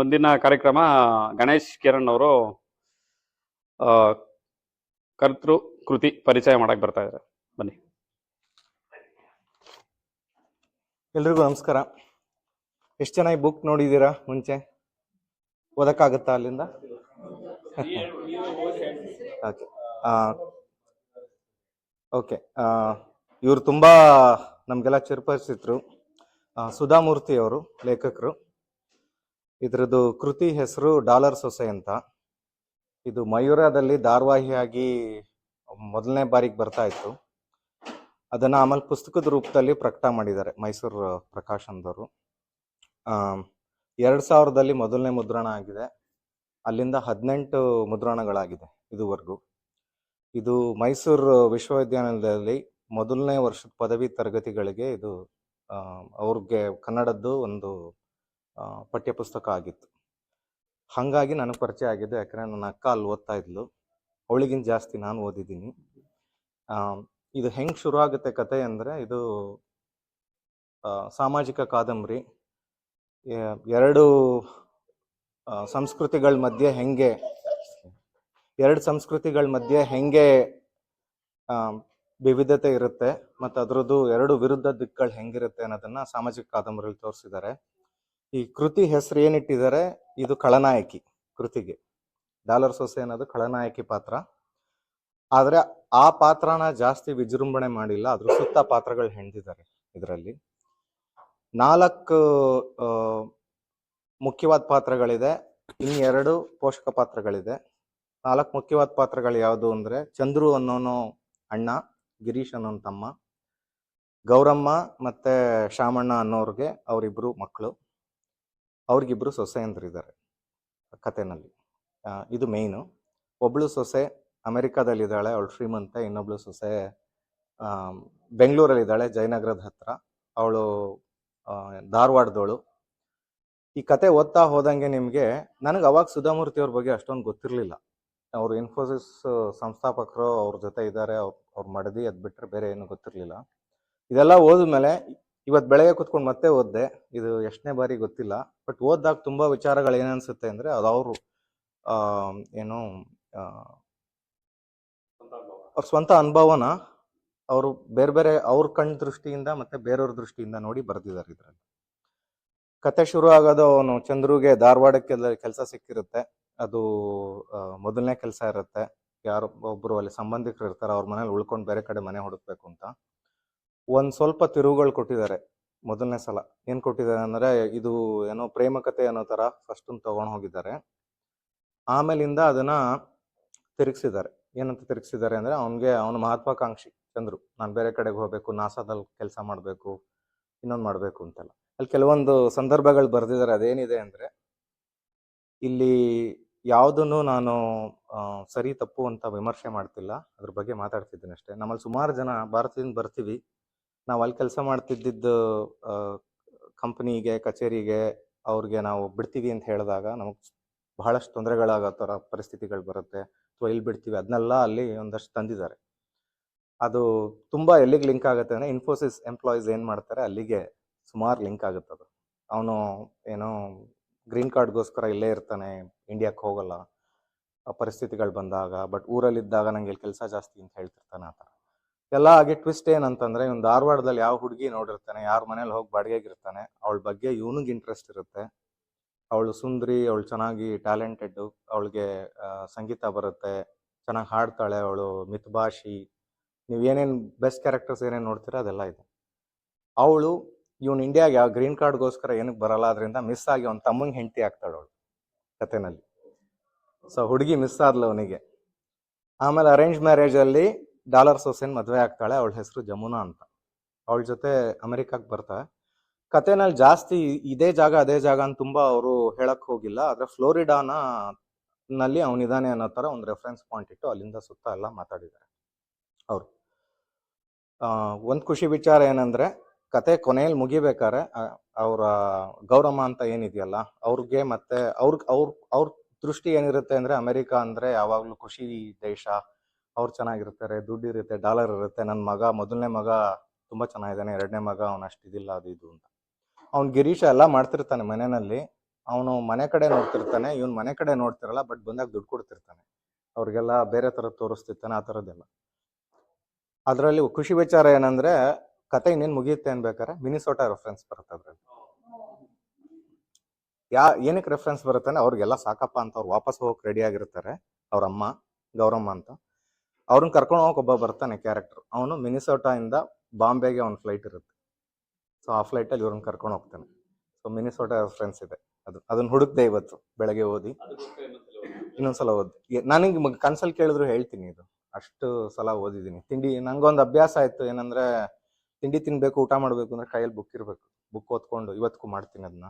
ಮುಂದಿನ ಕಾರ್ಯಕ್ರಮ ಗಣೇಶ್ ಕಿರಣ್ ಅವರು ಕರ್ತೃ ಕೃತಿ ಪರಿಚಯ ಮಾಡಕ್ ಬರ್ತಾ ಇದ್ದಾರೆ. ಬನ್ನಿ. ಎಲ್ರಿಗೂ ನಮಸ್ಕಾರ. ಎಷ್ಟು ಈ ಬುಕ್ ನೋಡಿದ್ದೀರಾ ಮುಂಚೆ? ಓದಕ್ಕಾಗತ್ತಾ ಅಲ್ಲಿಂದ? ಓಕೆ ಓಕೆ ಇವರು ತುಂಬ ನಮಗೆಲ್ಲ ಚಿರಪರಿಚಿತರು ಆ, ಸುಧಾಮೂರ್ತಿ ಅವರು ಲೇಖಕರು. ಇದ್ರದ್ದು ಕೃತಿ ಹೆಸರು ಡಾಲರ್ ಸೊಸೆ ಅಂತ. ಇದು ಮಯೂರದಲ್ಲಿ ಧಾರಾವಾಹಿಯಾಗಿ ಮೊದಲನೇ ಬಾರಿಗೆ ಬರ್ತಾ ಇತ್ತು. ಅದನ್ನು ಆಮೇಲೆ ಪುಸ್ತಕದ ರೂಪದಲ್ಲಿ ಪ್ರಕಟ ಮಾಡಿದ್ದಾರೆ ಮೈಸೂರು ಪ್ರಕಾಶನದವರು ಎರಡು ಸಾವಿರದಲ್ಲಿ ಮೊದಲನೇ ಮುದ್ರಣ ಆಗಿದೆ. ಅಲ್ಲಿಂದ ಹದಿನೆಂಟು ಮುದ್ರಣಗಳಾಗಿದೆ ಇದುವರೆಗೂ. ಇದು ಮೈಸೂರು ವಿಶ್ವವಿದ್ಯಾನಿಲಯದಲ್ಲಿ ಮೊದಲನೇ ವರ್ಷದ ಪದವಿ ತರಗತಿಗಳಿಗೆ ಇದು ಅವ್ರಿಗೆ ಕನ್ನಡದ್ದು ಒಂದು ಪಠ್ಯಪುಸ್ತಕ ಆಗಿತ್ತು. ಹಾಗಾಗಿ ನನಗೆ ಪರಿಚಯ ಆಗಿದ್ದು ಯಾಕಂದರೆ ನನ್ನ ಅಕ್ಕ ಅಲ್ಲಿ ಓದ್ತಾ ಇದ್ಲು. ಅವಳಿಗಿಂತ ಜಾಸ್ತಿ ನಾನು ಓದಿದ್ದೀನಿ. ಇದು ಹೆಂಗೆ ಶುರು ಆಗುತ್ತೆ ಕತೆ ಅಂದರೆ ಇದು ಸಾಮಾಜಿಕ ಕಾದಂಬರಿ. ಎರಡು ಸಂಸ್ಕೃತಿಗಳ ಮಧ್ಯೆ ಹೆಂಗೆ, ಎರಡು ಸಂಸ್ಕೃತಿಗಳ ಮಧ್ಯೆ ಹೆಂಗೆ ವಿವಿಧತೆ ಇರುತ್ತೆ. ಮತ್ತು ಅದರದ್ದು ಎರಡು ವಿರುದ್ಧ ದಿಕ್ಕುಗಳು ಹೆಂಗಿರುತ್ತೆ ಅನ್ನೋದನ್ನು ಸಾಮಾಜಿಕ ಕಾದಂಬರಿಯಲ್ಲಿ ತೋರಿಸಿದ್ದಾರೆ. ಈ ಕೃತಿ ಹೆಸರು ಏನಿಟ್ಟಿದ್ದಾರೆ? ಇದು ಖಳನಾಯಕಿ ಕೃತಿಗೆ. ಡಾಲರ್ ಸೊಸೆ ಅನ್ನೋದು ಖಳನಾಯಕಿ ಪಾತ್ರ. ಆದರೆ ಆ ಪಾತ್ರನ ಜಾಸ್ತಿ ವಿಜೃಂಭಣೆ ಮಾಡಿಲ್ಲ ಅದ್ರ ಸುತ್ತ ಪಾತ್ರಗಳು ಹೆಣೆದಿದ್ದಾರೆ ಇದರಲ್ಲಿ. ನಾಲ್ಕು ಮುಖ್ಯವಾದ ಪಾತ್ರಗಳಿದೆ. ಇನ್ನು ಎರಡು ಪೋಷಕ ಪಾತ್ರಗಳಿದೆ. ನಾಲ್ಕು ಮುಖ್ಯವಾದ ಪಾತ್ರಗಳು ಯಾವುದು ಅಂದರೆ ಚಂದ್ರು ಅನ್ನೋನು ಅಣ್ಣ, ಗಿರೀಶ್ ಅನ್ನೋನ್ ತಮ್ಮ. ಗೌರಮ್ಮ ಮತ್ತೆ ಶಾಮಣ್ಣ ಅನ್ನೋರಿಗೆ ಅವರಿಬ್ಬರು ಮಕ್ಕಳು ಅವ್ರಿಗಿಬ್ರು ಸೊಸೆಯಂದ್ರಿದ್ದಾರೆ ಕಥೆನಲ್ಲಿ ಇದು ಮೇಯ್ನು ಒಬ್ಬಳು ಸೊಸೆ ಅಮೆರಿಕಾದಲ್ಲಿದ್ದಾಳೆ, ಅವಳು ಶ್ರೀಮಂತ, ಇನ್ನೊಬ್ಳು ಸೊಸೆ ಬೆಂಗಳೂರಲ್ಲಿದ್ದಾಳೆ, ಜಯನಗರದ ಹತ್ರ. ಅವಳು ಧಾರವಾಡದವಳು. ಈ ಕತೆ ಓದ್ತಾ ಹೋದಂಗೆ ನಿಮಗೆ, ನನಗೆ ಅವಾಗ ಸುಧಾಮೂರ್ತಿ ಅವ್ರ ಬಗ್ಗೆ ಅಷ್ಟೊಂದು ಗೊತ್ತಿರಲಿಲ್ಲ. ಅವರು ಇನ್ಫೋಸಿಸ್ ಸಂಸ್ಥಾಪಕರು ಅವ್ರ ಜೊತೆ ಇದ್ದಾರೆ ಅವ್ರು ಮಡದಿ ಅದು ಬಿಟ್ಟರೆ ಬೇರೆ ಏನು ಗೊತ್ತಿರಲಿಲ್ಲ. ಇದೆಲ್ಲ ಓದಿದ್ಮೇಲೆ ಇವತ್ತು ಬೆಳಗ್ಗೆ ಕುತ್ಕೊಂಡು ಮತ್ತೆ ಓದ್ದೆ. ಇದು ಎಷ್ಟನೇ ಬಾರಿ ಗೊತ್ತಿಲ್ಲ. ಬಟ್ ಓದ್ದಾಗ ತುಂಬ ವಿಚಾರಗಳು ಏನನ್ಸುತ್ತೆ ಅಂದರೆ ಅದು ಅವರು ಏನು ಅವ್ರ ಸ್ವಂತ ಅನುಭವನ ಅವರು ಬೇರೆ ಬೇರೆ ಅವ್ರ ಕಣ್ ದೃಷ್ಟಿಯಿಂದ ಮತ್ತೆ ಬೇರೆಯವ್ರ ದೃಷ್ಟಿಯಿಂದ ನೋಡಿ ಬರೆದಿದ್ದಾರೆ ಇದರಲ್ಲಿ. ಕತೆ ಶುರು ಆಗೋದು ಅವನು ಚಂದ್ರುಗೆ ಧಾರವಾಡಕ್ಕೆ ಕೆಲಸ ಸಿಕ್ಕಿರುತ್ತೆ. ಅದು ಮೊದಲನೇ ಕೆಲಸ ಇರುತ್ತೆ. ಯಾರು, ಒಬ್ರು ಅಲ್ಲಿ ಸಂಬಂಧಿಕರು ಇರ್ತಾರೆ, ಅವ್ರ ಮನೇಲಿ ಉಳ್ಕೊಂಡು ಬೇರೆ ಕಡೆ ಮನೆ ಹುಡುಕ್ಬೇಕು ಅಂತ. ಒಂದ್ ಸ್ವಲ್ಪ ತಿರುವುಗಳು ಕೊಟ್ಟಿದ್ದಾರೆ. ಮೊದಲನೇ ಸಲ ಏನು ಕೊಟ್ಟಿದ್ದಾರೆ ಅಂದರೆ ಇದು ಏನೋ ಪ್ರೇಮ ಕತೆ ಅನ್ನೋ ಥರ ಫಸ್ಟನ್ನು ತೊಗೊಂಡು ಹೋಗಿದ್ದಾರೆ. ಆಮೇಲಿಂದ ಅದನ್ನು ತಿರುಗಿಸಿದ್ದಾರೆ. ಏನಂತ ತಿರುಗಿಸಿದ್ದಾರೆ ಅಂದರೆ ಅವನಿಗೆ ಅವನ ಮಹತ್ವಾಕಾಂಕ್ಷಿ ಚಂದ್ರು. ನಾನು ಬೇರೆ ಕಡೆಗೆ ಹೋಗಬೇಕು ನಾಸಾದಲ್ಲಿ ಕೆಲಸ ಮಾಡಬೇಕು, ಇನ್ನೊಂದು ಮಾಡಬೇಕು ಅಂತೆಲ್ಲ. ಅಲ್ಲಿ ಕೆಲವೊಂದು ಸಂದರ್ಭಗಳು ಬರೆದಿದ್ದಾರೆ. ಅದೇನಿದೆ ಅಂದರೆ ಇಲ್ಲಿ ಯಾವುದನ್ನು ನಾನು ಸರಿ ತಪ್ಪು ಅಂತ ವಿಮರ್ಶೆ ಮಾಡ್ತಿಲ್ಲ. ಅದ್ರ ಬಗ್ಗೆ ಮಾತಾಡ್ತಿದ್ದೀನಿ ಅಷ್ಟೇ. ನಮ್ಮಲ್ಲಿ ಸುಮಾರು ಜನ ಭಾರತದಿಂದ ಬರ್ತೀವಿ. ನಾವು ಅಲ್ಲಿ ಕೆಲಸ ಮಾಡ್ತಿದ್ದಿದ್ದು ಕಂಪ್ನಿಗೆ, ಕಚೇರಿಗೆ ಅವ್ರಿಗೆ ನಾವು ಬಿಡ್ತೀವಿ ಅಂತ ಹೇಳಿದಾಗ ನಮಗೆ ಬಹಳಷ್ಟು ತೊಂದರೆಗಳಾಗೋ ಥರ ಪರಿಸ್ಥಿತಿಗಳು ಬರುತ್ತೆ. ಅಥವಾ ಇಲ್ಲಿ ಬಿಡ್ತೀವಿ. ಅದನ್ನೆಲ್ಲ ಅಲ್ಲಿ ಒಂದಷ್ಟು ತಂದಿದ್ದಾರೆ. ಅದು ತುಂಬ ಎಲ್ಲಿಗೆ ಲಿಂಕ್ ಆಗುತ್ತೆ ಅಂದರೆ ಇನ್ಫೋಸಿಸ್ ಎಂಪ್ಲಾಯೀಸ್ ಏನು ಮಾಡ್ತಾರೆ ಅಲ್ಲಿಗೆ ಸುಮಾರು ಲಿಂಕ್ ಆಗುತ್ತೆ ಅದು. ಅವನು ಏನೋ ಗ್ರೀನ್ ಕಾರ್ಡ್ಗೋಸ್ಕರ ಇಲ್ಲೇ ಇರ್ತಾನೆ ಇಂಡಿಯಾಕ್ಕೆ ಹೋಗಲ್ಲ ಪರಿಸ್ಥಿತಿಗಳು ಬಂದಾಗ, ಬಟ್ ಊರಲ್ಲಿದ್ದಾಗ ನನಗೆ ಇಲ್ಲಿ ಕೆಲಸ ಜಾಸ್ತಿ ಅಂತ ಹೇಳ್ತಿರ್ತಾನೆ ಆ ಥರ ಎಲ್ಲ ಆಗಿ ಟ್ವಿಸ್ಟ್ ಏನಂತಂದ್ರೆ ಇವ್ನು ಧಾರವಾಡದಲ್ಲಿ ಯಾವ ಹುಡುಗಿ ನೋಡಿರ್ತಾನೆ, ಯಾರ ಮನೇಲಿ ಹೋಗಿ ಬಾಡಿಗೆಗಿರ್ತಾನೆ, ಅವಳ ಬಗ್ಗೆ ಇವನಿಗೆ ಇಂಟ್ರೆಸ್ಟ್ ಇರುತ್ತೆ. ಅವಳು ಸುಂದರಿ, ಅವಳು ಚೆನ್ನಾಗಿ ಟ್ಯಾಲೆಂಟೆಡ್ ಅವಳಿಗೆ ಸಂಗೀತ ಬರುತ್ತೆ, ಚೆನ್ನಾಗಿ ಹಾಡ್ತಾಳೆ ಅವಳು, ಮಿತಭಾಷಿ. ನೀವು ಏನೇನು ಬೆಸ್ಟ್ ಕ್ಯಾರೆಕ್ಟರ್ಸ್ ಏನೇನು ನೋಡ್ತೀರಾ ಅದೆಲ್ಲ ಇದೆ. ಅವಳು ಇವನು ಇಂಡಿಯಾಗೆ ಯಾವ ಗ್ರೀನ್ ಕಾರ್ಡ್ಗೋಸ್ಕರ ಏನಕ್ಕೆ ಬರಲ್ಲ ಅದರಿಂದ ಮಿಸ್ ಆಗಿ ಅವ್ನ ತಮ್ಮಂಗೆ ಹೆಂಡತಿ ಆಗ್ತಾಳೆ ಅವಳು ಕತೆನಲ್ಲಿ. ಸೊ ಹುಡುಗಿ ಮಿಸ್ ಆದ್ಲು ಅವನಿಗೆ. ಆಮೇಲೆ ಅರೇಂಜ್ ಮ್ಯಾರೇಜಲ್ಲಿ ಡಾಲರ್ ಸೊಸೆನ್ ಮದುವೆ ಆಗ್ತಾಳೆ, ಅವಳ ಹೆಸರು ಜಮುನಾ ಅಂತ. ಅವಳ ಜೊತೆ ಅಮೆರಿಕಕ್ಕೆ ಬರ್ತಾಳೆ ಕತೆನಲ್ಲಿ ಜಾಸ್ತಿ ಇದೇ ಜಾಗ, ಅದೇ ಜಾಗ ಅಂತ ತುಂಬಾ ಅವರು ಹೇಳಕ್ ಹೋಗಿಲ್ಲ. ಆದ್ರೆ ಫ್ಲೋರಿಡಾನ ನಲ್ಲಿ ಅವನಿದಾನೆ ಅನ್ನೋ ತರ ಒಂದು ರೆಫರೆನ್ಸ್ ಪಾಯಿಂಟ್ ಇಟ್ಟು ಅಲ್ಲಿಂದ ಸುತ್ತ ಎಲ್ಲ ಮಾತಾಡಿದ್ದಾರೆ ಅವರು. ಒಂದು ಖುಷಿ ವಿಚಾರ ಏನಂದ್ರೆ, ಕತೆ ಕೊನೆಯಲ್ಲಿ ಮುಗಿಬೇಕಾರೆ ಅವರ ಗೌರಮ್ಮ ಅಂತ ಏನಿದೆಯಲ್ಲ, ಅವ್ರಿಗೆ ಮತ್ತೆ ಅವ್ರ ಅವ್ರ ಅವ್ರ ದೃಷ್ಟಿ ಏನಿರುತ್ತೆ ಅಂದ್ರೆ ಅಮೆರಿಕ ಅಂದ್ರೆ ಯಾವಾಗ್ಲೂ ಖುಷಿ ದೇಶ ಅವ್ರು ಚೆನ್ನಾಗಿರ್ತಾರೆ, ದುಡ್ಡು ಇರುತ್ತೆ ಡಾಲರ್ ಇರುತ್ತೆ ನನ್ನ ಮಗ, ಮೊದಲನೇ ಮಗ ತುಂಬ ಚೆನ್ನಾಗಿದ್ದಾನೆ, ಎರಡನೇ ಮಗ ಅವನು ಅಷ್ಟು ಇದಿಲ್ಲ, ಅದು ಇದು ಅಂತ. ಅವ್ನು ಗಿರೀಶ ಎಲ್ಲ ಮಾಡ್ತಿರ್ತಾನೆ ಮನೆಯಲ್ಲಿ, ಅವನು ಮನೆ ಕಡೆ ನೋಡ್ತಿರ್ತಾನೆ, ಇವ್ನು ಮನೆ ಕಡೆ ನೋಡ್ತಿರಲ್ಲ ಬಟ್ ಬಂದಾಗ ದುಡ್ಡು ಕೊಡ್ತಿರ್ತಾನೆ. ಅವ್ರಿಗೆಲ್ಲ ಬೇರೆ ಥರ ತೋರಿಸ್ತಿರ್ತಾನೆ, ಆ ಥರದ್ದೆಲ್ಲ. ಅದರಲ್ಲಿ ಖುಷಿ ವಿಚಾರ ಏನಂದ್ರೆ, ಕತೆ ಇನ್ನೇನು ಮುಗಿಯುತ್ತೆ ಅನ್ಬೇಕಾರೆ ಮಿನಿಸೋಟಾ ರೆಫರೆನ್ಸ್ ಬರುತ್ತೆ ಅದರಲ್ಲಿ. ಯಾ, ಏನಕ್ಕೆ ರೆಫರೆನ್ಸ್ ಬರುತ್ತೆ ಅವ್ರಿಗೆಲ್ಲ ಸಾಕಪ್ಪ ಅಂತ ಅವ್ರು ವಾಪಸ್ ಹೋಗಕ್ಕೆ ರೆಡಿ ಆಗಿರ್ತಾರೆ ಅವ್ರ ಅಮ್ಮ ಗೌರಮ್ಮ ಅಂತ. ಅವ್ರನ್ನ ಕರ್ಕೊಂಡು ಹೋಗಕ್ಕೆ ಒಬ್ಬ ಬರ್ತಾನೆ ಕ್ಯಾರೆಕ್ಟರ್ ಅವನು ಮಿನಿಸೋಟಾ ಇಂದ ಬಾಂಬೆಗೆ ಒಂದು ಫ್ಲೈಟ್ ಇರುತ್ತೆ. ಸೊ ಆ ಫ್ಲೈಟಲ್ಲಿ ಇವ್ರನ್ನ ಕರ್ಕೊಂಡು ಹೋಗ್ತಾನೆ. ಸೊ ಮಿನಿಸೋಟಾ ಫ್ರೆಂಡ್ಸ್ ಇದೆ. ಅದು, ಅದನ್ನ ಹುಡುಕ್ದೆ ಇವತ್ತು ಬೆಳಗ್ಗೆ ಓದಿ. ಇನ್ನೊಂದ್ಸಲ ಓದಿ. ನನಗೆ ಕನ್ಸಲ್ ಕೇಳಿದ್ರು ಹೇಳ್ತೀನಿ ಇದು. ಅಷ್ಟು ಸಲ ಓದಿದ್ದೀನಿ. ತಿಂಡಿ, ನಂಗೊಂದು ಅಭ್ಯಾಸ ಆಯ್ತು. ಏನಂದ್ರೆ, ತಿಂಡಿ ತಿನ್ಬೇಕು, ಊಟ ಮಾಡಬೇಕು ಅಂದ್ರೆ ಕೈಯಲ್ಲಿ ಬುಕ್ ಇರಬೇಕು. ಬುಕ್ ಓದ್ಕೊಂಡು ಇವತ್ತಿಗೂ ಮಾಡ್ತೀನಿ ಅದನ್ನ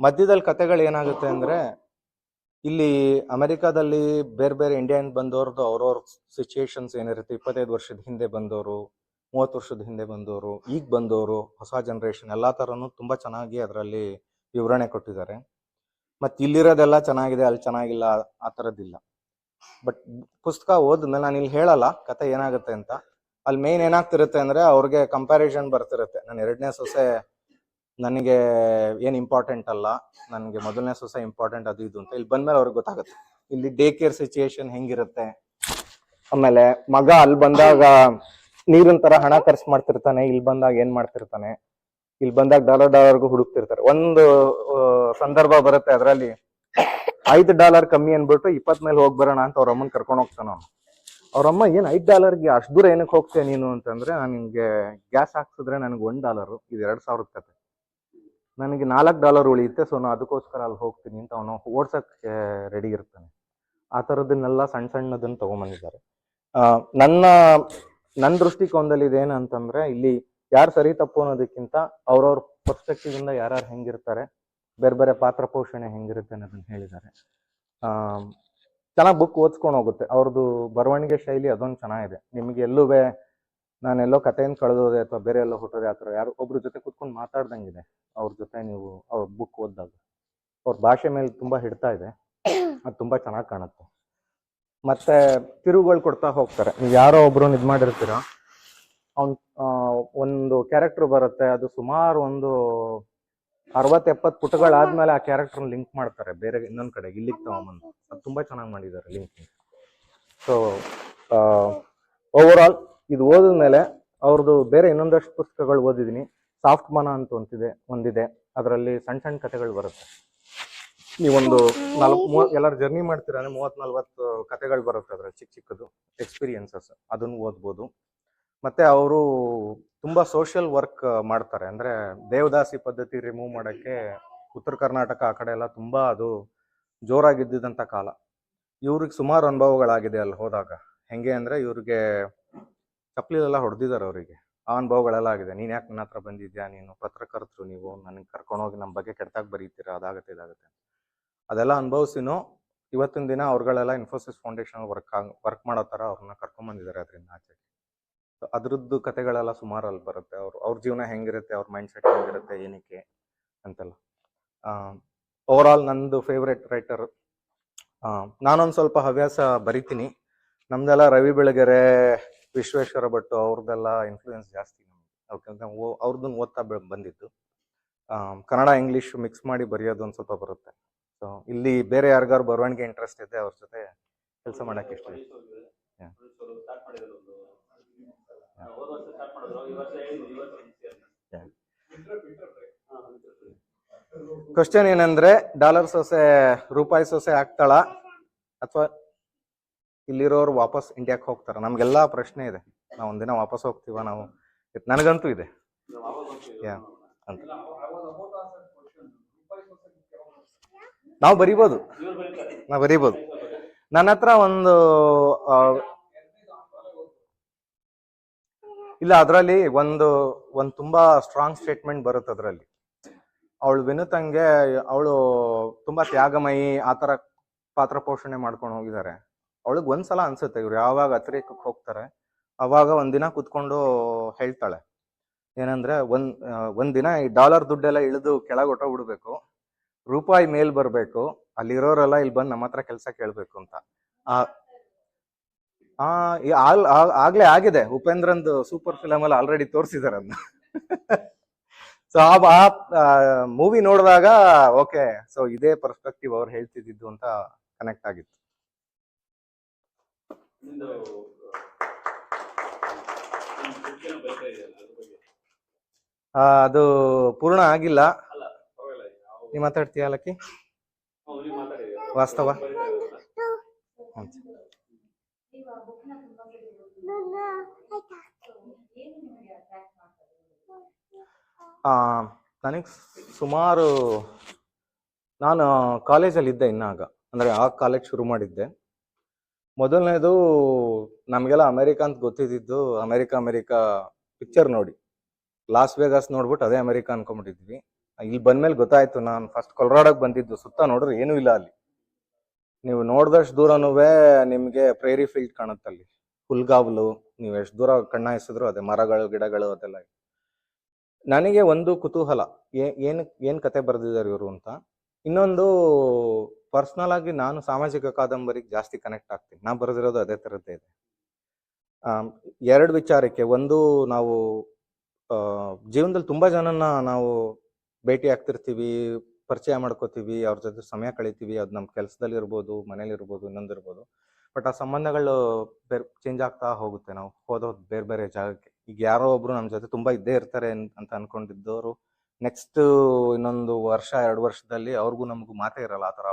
ಮಧ್ಯದಲ್ಲಿ ಕತೆಗಳು ಏನಾಗುತ್ತೆ ಅಂದ್ರೆ ಇಲ್ಲಿ ಅಮೆರಿಕಾದಲ್ಲಿ ಬೇರೆ ಬೇರೆ ಇಂಡಿಯನ್ ಬಂದವ್ರದ್ದು ಅವ್ರವ್ರ ಸಿಚುಯೇಷನ್ಸ್ ಏನಿರುತ್ತೆ? ಇಪ್ಪತ್ತೈದು ವರ್ಷದ ಹಿಂದೆ ಬಂದವರು ಮೂವತ್ತು ವರ್ಷದ ಹಿಂದೆ ಬಂದವರು ಈಗ ಬಂದವರು ಹೊಸ ಜನ್ರೇಷನ್ ಎಲ್ಲ ಥರನೂ ತುಂಬ ಚೆನ್ನಾಗಿ ಅದರಲ್ಲಿ ವಿವರಣೆ ಕೊಟ್ಟಿದ್ದಾರೆ. ಮತ್ತು ಇಲ್ಲಿರೋದೆಲ್ಲ ಚೆನ್ನಾಗಿದೆ, ಅಲ್ಲಿ ಚೆನ್ನಾಗಿಲ್ಲ, ಆ ಥರದ್ದಿಲ್ಲ ಬಟ್ ಪುಸ್ತಕ ಓದ್ಮೇಲೆ ನಾನು ಇಲ್ಲಿ ಹೇಳಲ್ಲ, ಕತೆ ಏನಾಗುತ್ತೆ ಅಂತ. ಅಲ್ಲಿ ಮೇನ್ ಏನಾಗ್ತಿರುತ್ತೆ ಅಂದರೆ ಅವ್ರಿಗೆ ಕಂಪ್ಯಾರಿಸನ್ ಬರ್ತಿರುತ್ತೆ. ನಾನು ಎರಡನೇ ಸೊಸೆ ನನಗೆ ಏನು ಇಂಪಾರ್ಟೆಂಟ್ ಅಲ್ಲ, ನನಗೆ ಮೊದಲನೇ ಸೊಸೆ ಇಂಪಾರ್ಟೆಂಟ್ ಅದು ಇದು ಅಂತ. ಇಲ್ಲಿ ಬಂದ್ಮೇಲೆ ಅವ್ರಿಗೆ ಗೊತ್ತಾಗುತ್ತೆ. ಇಲ್ಲಿ ಡೇ ಕೇರ್ ಸಿಚುಯೇಷನ್ ಹೆಂಗಿರುತ್ತೆ? ಆಮೇಲೆ ಮಗ ಅಲ್ಲಿ ಬಂದಾಗ ನೀರಿನ ತರ ಹಣ ಖರ್ಚು ಮಾಡ್ತಿರ್ತಾನೆ, ಇಲ್ಲಿ ಬಂದಾಗ ಏನ್ ಮಾಡ್ತಿರ್ತಾನೆ? ಇಲ್ಲಿ ಬಂದಾಗ ಡಾಲರ್ ಡಾಲರ್ಗೂ ಹುಡುಕ್ತಿರ್ತಾರೆ. ಒಂದು ಸಂದರ್ಭ ಬರುತ್ತೆ ಅದರಲ್ಲಿ. ಐದು ಡಾಲರ್ ಕಮ್ಮಿ ಅನ್ಬಿಟ್ಟು ಇಪ್ಪತ್ ಮೇಲೆ ಹೋಗಿ ಬರೋಣ ಅಂತ ಅವ್ರ ಅಮ್ಮನ್ ಕರ್ಕೊಂಡು ಹೋಗ್ತಾನ ಅವ್ನು. ಅವ್ರಮ್ಮ ಏನ್ ಐದು ಡಾಲರ್ಗೆ ಅಷ್ಟು ದೂರ ಏನಕ್ಕೆ ಹೋಗ್ತೇನೆ ನೀನು? ಅಂತಂದ್ರೆ, ನಾನು ನಿಮ್ಗೆ ಗ್ಯಾಸ್ ಹಾಕ್ಸಿದ್ರೆ ನನಗೆ ಒಂದ್ ಡಾಲರ್ ಇದು ಎರಡ್ ಸಾವಿರದ ಕತೆ. ನನಗೆ ನಾಲ್ಕು ಡಾಲರ್ ಉಳಿಯುತ್ತೆ ಸೊ ನಾನು ಅದಕ್ಕೋಸ್ಕರ ಅಲ್ಲಿ ಹೋಗ್ತೀನಿ ಅಂತ ಅವನು ಓಡ್ಸೋಕ್ಕೆ ರೆಡಿ ಇರ್ತಾನೆ. ಆ ಥರದನ್ನೆಲ್ಲ ಸಣ್ಣ ಸಣ್ಣದನ್ನು ತೊಗೊಂಬಂದಿದ್ದಾರೆ. ನನ್ನ ನನ್ನ ದೃಷ್ಟಿಕೋನದಲ್ಲಿ ಇದೇನಂತಂದರೆ ಇಲ್ಲಿ ಯಾರು ಸರಿ ತಪ್ಪು ಅನ್ನೋದಕ್ಕಿಂತ ಅವ್ರವ್ರ ಪರ್ಸ್ಪೆಕ್ಟಿವಿಂದ ಯಾರ್ಯಾರು ಹೆಂಗಿರ್ತಾರೆ, ಬೇರೆ ಬೇರೆ ಪಾತ್ರ ಪೋಷಣೆ ಹೆಂಗಿರುತ್ತೆ ಅನ್ನೋದನ್ನು ಹೇಳಿದ್ದಾರೆ. ಚೆನ್ನಾಗಿ ಬುಕ್ ಓದ್ಸ್ಕೊಂಡು ಹೋಗುತ್ತೆ. ಅವ್ರದ್ದು ಬರವಣಿಗೆ ಶೈಲಿ ಅದೊಂದು ಚೆನ್ನಾಗಿದೆ. ನಿಮಗೆ ಎಲ್ಲೂ ನಾನೆಲ್ಲೋ ಕಥೆಯನ್ನು ಕಳೆದೋದೆ ಅಥವಾ ಬೇರೆ ಎಲ್ಲೋ ಹುಟ್ಟೋದೆ ಆ ಥರ ಯಾರು ಒಬ್ಬರ ಜೊತೆ ಕುತ್ಕೊಂಡು ಮಾತಾಡ್ದಂಗಿದೆ. ಅವ್ರ ಜೊತೆ ನೀವು ಅವ್ರ ಬುಕ್ ಓದಿದಾಗ. ಅವ್ರ ಭಾಷೆ ಮೇಲೆ ತುಂಬಾ ಹಿಡ್ತಾ ಇದೆ. ಅದು ತುಂಬಾ ಚೆನ್ನಾಗಿ ಕಾಣುತ್ತೆ. ಮತ್ತೆ ತಿರುಗಳು ಕೊಡ್ತಾ ಹೋಗ್ತಾರೆ. ನೀವು ಯಾರೋ ಒಬ್ರು ಇದು ಮಾಡಿರ್ತೀರ? ಅವ್ನು ಒಂದು ಕ್ಯಾರೆಕ್ಟರ್ ಬರುತ್ತೆ. ಅದು ಸುಮಾರು ಒಂದು ಅರವತ್ ಎಪ್ಪತ್ ಪುಟಗಳಾದ್ಮೇಲೆ ಆ ಕ್ಯಾರೆಕ್ಟರ್ ಲಿಂಕ್ ಮಾಡ್ತಾರೆ. ಬೇರೆ ಇನ್ನೊಂದ್ ಕಡೆ, ಇಲ್ಲಿಗೆ ತಗೊಂಬಂದು ಅದು ತುಂಬಾ ಚೆನ್ನಾಗಿ ಮಾಡಿದ್ದಾರೆ ಲಿಂಕ್ ಸೊ ಓವರ್ ಆಲ್ ಇದು ಓದಿದ್ಮೇಲೆ ಅವ್ರದ್ದು ಬೇರೆ ಇನ್ನೊಂದಷ್ಟು ಪುಸ್ತಕಗಳು ಓದಿದ್ದೀನಿ ಸಾಫ್ಟ್ ಮನ ಅಂತ ಒಂದಿದೆ ಒಂದಿದೆ. ಅದರಲ್ಲಿ ಸಣ್ಣ ಸಣ್ಣ ಕಥೆಗಳು ಬರುತ್ತೆ. ನೀವೊಂದು ನಾಲ್ಕು ಮೂವತ್ತು ಎಲ್ಲರೂ ಜರ್ನಿ ಮಾಡ್ತೀರಾ ಅಂದ್ರೆ ಮೂವತ್ ನಲ್ವತ್ತು ಕಥೆಗಳು ಬರುತ್ತೆ ಅದ್ರಲ್ಲಿ ಚಿಕ್ಕ ಚಿಕ್ಕದು. ಎಕ್ಸ್ಪೀರಿಯನ್ಸಸ್ ಅದನ್ನು ಓದ್ಬೋದು. ಮತ್ತೆ ಅವರು ತುಂಬಾ ಸೋಷಿಯಲ್ ವರ್ಕ್ ಮಾಡ್ತಾರೆ. ಅಂದ್ರೆ ದೇವದಾಸಿ ಪದ್ಧತಿ ರಿಮೂವ್ ಮಾಡಕ್ಕೆ ಉತ್ತರ ಕರ್ನಾಟಕ ಆ ಕಡೆ ಎಲ್ಲ ತುಂಬಾ ಅದು ಜೋರಾಗಿದ್ದಂತ ಕಾಲ. ಇವ್ರಿಗೆ ಸುಮಾರು ಅನುಭವಗಳಾಗಿದೆ ಅಲ್ಲಿ ಹೋದಾಗ. ಹೆಂಗೆ ಅಂದ್ರೆ ಇವ್ರಿಗೆ ಚಪ್ಪಲಿಲೆಲ್ಲ ಹೊಡೆದಿದ್ದಾರೆ ಅವರಿಗೆ. ಅನುಭವಗಳೆಲ್ಲ ಆಗಿದೆ. ನೀನು ಯಾಕೆ ನನ್ನ ಹತ್ರ ಬಂದಿದ್ಯಾ? ನೀನು ಪತ್ರಕರ್ತರು ನೀವು. ನನಗೆ ಕರ್ಕೊಂಡೋಗಿ ನಮ್ಮ ಬಗ್ಗೆ ಕೆಟ್ಟದಾಗ ಬರೀತೀರಾ? ಅದಾಗತ್ತೆ, ಇದಾಗತ್ತೆ ಅದೆಲ್ಲ ಅನುಭವಿಸಿನೂ ಇವತ್ತಿನ ದಿನ ಅವ್ರುಗಳೆಲ್ಲ ಇನ್ಫೋಸಿಸ್ ಫೌಂಡೇಶನ್ ವರ್ಕ್ ವರ್ಕ್ ಮಾಡೋ ಥರ ಅವ್ರನ್ನ ಕರ್ಕೊಂಬಂದಿದ್ದಾರೆ ಅದರಿಂದ ಆಚೆ. ಸೊ, ಅದ್ರದ್ದು ಕತೆಗಳೆಲ್ಲ ಸುಮಾರು ಅಲ್ಲಿ ಬರುತ್ತೆ. ಅವ್ರು, ಅವ್ರ ಜೀವನ ಹೆಂಗಿರುತ್ತೆ? ಅವ್ರ ಮೈಂಡ್ ಸೆಟ್ ಹೆಂಗಿರುತ್ತೆ? ಏನಕ್ಕೆ? ಅಂತೆಲ್ಲ. ಓವರ್ ಆಲ್ ನಂದು ಫೇವ್ರೆಟ್ ರೈಟರ್ ನಾನೊಂದು ಸ್ವಲ್ಪ ಹವ್ಯಾಸ ಬರಿತೀನಿ. ನಮ್ದೆಲ್ಲ ರವಿ ಬೆಳಗೆರೆ ವಿಶ್ವೇಶ್ವರ ಭಟ್ ಅವ್ರದ್ದೆಲ್ಲ ಇನ್ಫ್ಲೂಯೆನ್ಸ್ ಜಾಸ್ತಿ ನಮಗೆ. ಅವ್ರದ್ದನ್ನು ಓದ್ತಾ ಬಂದಿದ್ದು. ಕನ್ನಡ ಇಂಗ್ಲಿಷ್ ಮಿಕ್ಸ್ ಮಾಡಿ ಬರೆಯೋದು ಒಂದು ಸ್ವಲ್ಪ ಬರುತ್ತೆ. ಸೊ ಇಲ್ಲಿ ಬೇರೆ ಯಾರಿಗಾರು ಬರವಣಿಗೆ ಇಂಟ್ರೆಸ್ಟ್ ಇದೆ ಅವ್ರ ಜೊತೆ ಕೆಲಸ ಮಾಡೋಕೆ ಇಷ್ಟ. ಕ್ವಶನ್ ಏನಂದ್ರೆ ಡಾಲರ್ ಸೊಸೆ, ರೂಪಾಯಿ ಸೊಸೆ ಆಗ್ತಾಳ? ಅಥವಾ ಇಲ್ಲಿರೋರು ವಾಪಸ್ ಇಂಡಿಯಾಕ್ ಹೋಗ್ತಾರೆ. ನಮ್ಗೆಲ್ಲಾ ಪ್ರಶ್ನೆ ಇದೆ. ನಾವು ಒಂದಿನ ವಾಪಸ್ ಹೋಗ್ತೀವ? ನಾವು ನನಗಂತೂ ಇದೆ. ಯಾ, ಅಂತ. ನಾವು ಬರಿಬೋದು. ನಾವು ಬರಿಬೋದು. ನನ್ನ ಹತ್ರ ಒಂದು ಇಲ್ಲ, ಅದರಲ್ಲಿ ಒಂದು ಒಂದು ತುಂಬಾ ಸ್ಟ್ರಾಂಗ್ ಸ್ಟೇಟ್ಮೆಂಟ್ ಬರುತ್ತೆ ಅದರಲ್ಲಿ. ಅವಳು ವಿನುತಂಗೆ, ಅವಳು ತುಂಬಾ ತ್ಯಾಗಮಯಿ, ಆ ಥರ ಪಾತ್ರ ಪೋಷಣೆ ಮಾಡ್ಕೊಂಡು ಹೋಗಿದ್ದಾರೆ. ಅವಳಿಗೆ ಒಂದ್ಸಲ ಅನ್ಸುತ್ತೆ, ಇವ್ರು ಯಾವಾಗ ಅತಿರೇಕಕ್ಕೆ ಹೋಗ್ತಾರೆ, ಅವಾಗ ಒಂದಿನ ಕುತ್ಕೊಂಡು ಹೇಳ್ತಾಳೆ. ಏನಂದ್ರೆ, ಒಂದ್ ಒಂದಿನ ಈ ಡಾಲರ್ ದುಡ್ಡೆಲ್ಲ ಇಳಿದು ಕೆಳಗೆ ಬಿಡ್ಬೇಕು, ರೂಪಾಯಿ ಮೇಲ್ ಬರ್ಬೇಕು, ಅಲ್ಲಿರೋರೆಲ್ಲ ಇಲ್ಲಿ ಬಂದು ನಮ್ಮ ಹತ್ರ ಕೆಲಸ ಕೇಳ್ಬೇಕು ಅಂತ. ಆ- ಆಗ್ಲೇ ಆಗಿದೆ. ಉಪೇಂದ್ರಂದು ಸೂಪರ್ ಫಿಲಮ್ ಅಲ್ಲಿ ಆಲ್ರೆಡಿ ತೋರಿಸಿದಾರೆ ಅದನ್ನ ಸೊ ಆ ಮೂವಿ ನೋಡಿದಾಗ, ಓಕೆ ಸೊ ಇದೇ ಪರ್ಸ್ಪೆಕ್ಟಿವ್ ಅವ್ರು ಹೇಳ್ತಿದ್ದು ಅಂತ ಕನೆಕ್ಟ್ ಆಗಿತ್ತು. ಅದು ಪೂರ್ಣ ಆಗಿಲ್ಲ. ನೀ ಮಾತಾಡ್ತೀಯ ಲಕ್ಕಿ? ವಾಸ್ತವ? ನನಗೆ ಸುಮಾರು ನಾನು ಕಾಲೇಜಲ್ಲಿ ಇದ್ದೆ ಇನ್ನಾಗ. ಅಂದರೆ ಆ ಕಾಲೇಜ್ ಶುರು ಮಾಡಿದ್ದೆ. ಮೊದಲನೇದು ನಮಗೆಲ್ಲ ಅಮೆರಿಕ ಅಂತ ಗೊತ್ತಿದ್ದಿದ್ದು ಅಮೆರಿಕ ಅಮೆರಿಕ ಪಿಕ್ಚರ್ ನೋಡಿ. ಲಾಸ್ ವೇಗಾಸ್ ನೋಡ್ಬಿಟ್ಟು ಅದೇ ಅಮೆರಿಕ ಅನ್ಕೊಂಡ್ಬಿಟ್ಟಿದ್ವಿ ಇಲ್ಲಿ ಬಂದ್ಮೇಲೆ ಗೊತ್ತಾಯ್ತು, ನಾನು ಫಸ್ಟ್ ಕೊಲರಾಡಕ್ಕೆ ಬಂದಿದ್ದು. ಸುತ್ತ ನೋಡ್ರಿ ಏನೂ ಇಲ್ಲ ಅಲ್ಲಿ. ನೀವು ನೋಡಿದಷ್ಟು ದೂರನೂ ನಿಮಗೆ ಪ್ರೇರಿ ಫೀಲ್ಡ್ ಕಾಣುತ್ತೆ ಅಲ್ಲಿ ಹುಲ್ಗಾವಲು, ನೀವು ಎಷ್ಟು ದೂರ ಕಣ್ಣ ಅದೇ ಮರಗಳು, ಗಿಡಗಳು ಅದೆಲ್ಲ ನನಗೆ ಒಂದು ಕುತೂಹಲ ಏನು, ಏನ್ ಕತೆ ಬರೆದಿದ್ದಾರೆ ಇವರು ಅಂತ. ಇನ್ನೊಂದು ಪರ್ಸ್ನಲ್ ಆಗಿ ನಾನು ಸಾಮಾಜಿಕ ಕಾದಂಬರಿಗೆ ಜಾಸ್ತಿ ಕನೆಕ್ಟ್ ಆಗ್ತೀನಿ. ನಾ ಬರೆದಿರೋದು ಅದೇ ಥರದ್ದೇ ಇದೆ. ಎರಡು ವಿಚಾರಕ್ಕೆ ಒಂದು ನಾವು ಜೀವನದಲ್ಲಿ ತುಂಬಾ ಜನನ್ನ ನಾವು ಭೇಟಿ ಆಗ್ತಿರ್ತೀವಿ, ಪರಿಚಯ ಮಾಡ್ಕೋತೀವಿ, ಅವ್ರ ಜೊತೆ ಸಮಯ ಕಳಿತೀವಿ, ಅದು ನಮ್ಮ ಕೆಲಸದಲ್ಲಿ ಇರ್ಬೋದು ಮನೇಲಿ ಇರ್ಬೋದು ಇನ್ನೊಂದು ಇರ್ಬೋದು ಬಟ್ ಆ ಸಂಬಂಧಗಳು ಬೇರೆ ಚೇಂಜ್ ಆಗ್ತಾ ಹೋಗುತ್ತೆ. ನಾವು ಹೋದೋದು ಬೇರೆ ಬೇರೆ ಜಾಗಕ್ಕೆ. ಈಗ ಯಾರೋ ಒಬ್ರು ನಮ್ಮ ಜೊತೆ ತುಂಬಾ ಇದ್ದೇ ಇರ್ತಾರೆ ಅಂತ ಅನ್ಕೊಂಡಿದ್ದವರು ನೆಕ್ಸ್ಟ್ ಇನ್ನೊಂದು ವರ್ಷ, ಎರಡು ವರ್ಷದಲ್ಲಿ ಅವ್ರಿಗೂ ನಮಗೂ ಮಾತೇ ಇರಲ್ಲ ಆ ಥರ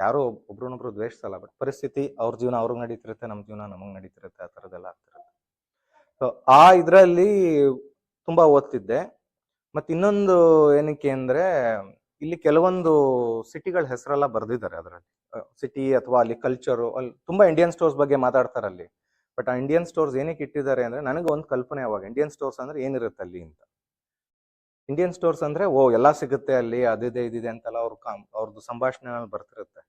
ಯಾರೋ ಒಬ್ರನ್ನೊಬ್ರು ದ್ವೇಷಿಸಲ್ಲ ಬಟ್ ಪರಿಸ್ಥಿತಿ ಅವ್ರ ಜೀವನ ಅವ್ರಿಗೆ ನಡೀತಿರುತ್ತೆ ನಮ್ಮ ಜೀವನ ನಮಗೆ ನಡೀತಿರುತ್ತೆ, ಆ ಥರದ್ದೆಲ್ಲ ಆಗ್ತಿರುತ್ತೆ. ಸೊ ಆ ಇದರಲ್ಲಿ ತುಂಬಾ ಓದ್ತಿದ್ದೆ. ಮತ್ತೆ ಇನ್ನೊಂದು ಏನಕ್ಕೆ ಅಂದ್ರೆ, ಇಲ್ಲಿ ಕೆಲವೊಂದು ಸಿಟಿಗಳ ಹೆಸರೆಲ್ಲ ಬರ್ದಿದ್ದಾರೆ ಅದರಲ್ಲಿ. ಸಿಟಿ ಅಥವಾ ಅಲ್ಲಿ ಕಲ್ಚರು ಅಲ್ಲಿ ತುಂಬಾ ಇಂಡಿಯನ್ ಸ್ಟೋರ್ಸ್ ಬಗ್ಗೆ ಮಾತಾಡ್ತಾರೆ ಅಲ್ಲಿ. ಬಟ್ ಆ ಇಂಡಿಯನ್ ಸ್ಟೋರ್ಸ್ ಏನಕ್ಕೆ ಇಟ್ಟಿದ್ದಾರೆ ಅಂದ್ರೆ, ನನಗೆ ಒಂದು ಕಲ್ಪನೆ ಅವಾಗ ಇಂಡಿಯನ್ ಸ್ಟೋರ್ಸ್ ಅಂದ್ರೆ ಏನಿರುತ್ತೆ ಅಲ್ಲಿ ಅಂತ. ಇಂಡಿಯನ್ ಸ್ಟೋರ್ಸ್ ಅಂದ್ರೆ, ಓ, ಎಲ್ಲ ಸಿಗುತ್ತೆ ಅಲ್ಲಿ ಅದಿದೆ ಇದಿದೆ ಅಂತೆಲ್ಲ ಅವ್ರ ಅವ್ರದ್ದು ಸಂಭಾಷಣೆ ಬರ್ತಿರುತ್ತೆ.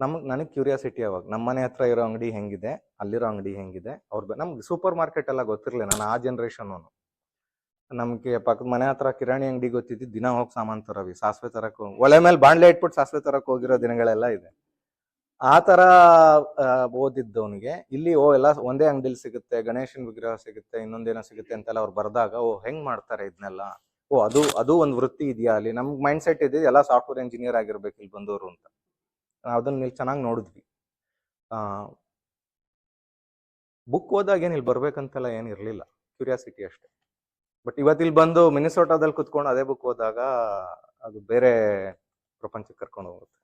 ನಮಗ್ ನನಗೆ ಕ್ಯೂರಿಯಾಸಿಟಿ ಅವಾಗ ನಮ್ಮ ಮನೆ ಹತ್ರ ಇರೋ ಅಂಗಡಿ ಹೆಂಗಿದೆ? ಅಲ್ಲಿರೋ ಅಂಗಡಿ ಹೆಂಗಿದೆ? ಅವ್ರ ನಮ್ಗೆ ಸೂಪರ್ ಮಾರ್ಕೆಟ್ ಎಲ್ಲ ಗೊತ್ತಿರಲಿಲ್ಲ. ನಾನು ಆ ಜನರೇಷನ್ ನಮ್ಗೆ ಪಕ್ಕದ ಮನೆ ಹತ್ರ ಕಿರಾಣಿ ಅಂಗಡಿ ಗೊತ್ತಿದ್ದು ದಿನ ಹೋಗಿ ಸಾಮಾನ್ ತರವಿ. ಸಾಸಿವೆ ತರಕ್ಕೆ ಒಲೆ ಮೇಲೆ ಬಾಣ್ಲೆ ಇಟ್ಬಿಟ್ಟು ಸಾಸಿವೆ ತರಕ್ ಹೋಗಿರೋ ದಿನಗಳೆಲ್ಲ ಇದೆ. ಆ ಆ, ಓದಿದ್ದವನಿಗೆ ಇಲ್ಲಿ ಓ ಎಲ್ಲ ಒಂದೇ ಅಂಗಡಿಲಿ ಸಿಗುತ್ತೆ ಗಣೇಶನ್ ವಿಗ್ರಹ ಸಿಗುತ್ತೆ ಇನ್ನೊಂದೇನೋ ಸಿಗುತ್ತೆ ಅಂತೆಲ್ಲ ಅವ್ರು ಬರ್ದಾಗ ಓ ಹೆಂಗ್ ಮಾಡ್ತಾರೆ ಇದನ್ನೆಲ್ಲ ಓ ಅದು ಅದು ಒಂದು ವೃತ್ತಿ ಇದೆಯಾ ಅಲ್ಲಿ? ನಮ್ಗೆ ಮೈಂಡ್ ಸೆಟ್ ಇದೆ ಎಲ್ಲ ಸಾಫ್ಟ್ವೇರ್ ಇಂಜಿನಿಯರ್ ಆಗಿರ್ಬೇಕು ಇಲ್ಲಿ ಬಂದವರು ಅಂತ. ನಾವ್ ಅದನ್ನ ಇಲ್ಲಿ ಚೆನ್ನಾಗಿ ನೋಡಿದ್ವಿ. ಬುಕ್ ಓದಾಗ ಏನು ಇಲ್ಲಿ ಬರ್ಬೇಕಂತೆಲ್ಲ ಏನು ಇರಲಿಲ್ಲ. ಕ್ಯೂರಿಯಾಸಿಟಿ ಅಷ್ಟೇ. ಬಟ್ ಇವತ್ತಿಲ್ಲಿ ಬಂದು ಮಿನಿಸೋಟಾದಲ್ಲಿ ಕುತ್ಕೊಂಡು ಅದೇ ಬುಕ್ ಓದಾಗ ಅದು ಬೇರೆ ಪ್ರಪಂಚಕ್ಕೆ ಕರ್ಕೊಂಡು ಹೋಗುತ್ತೆ.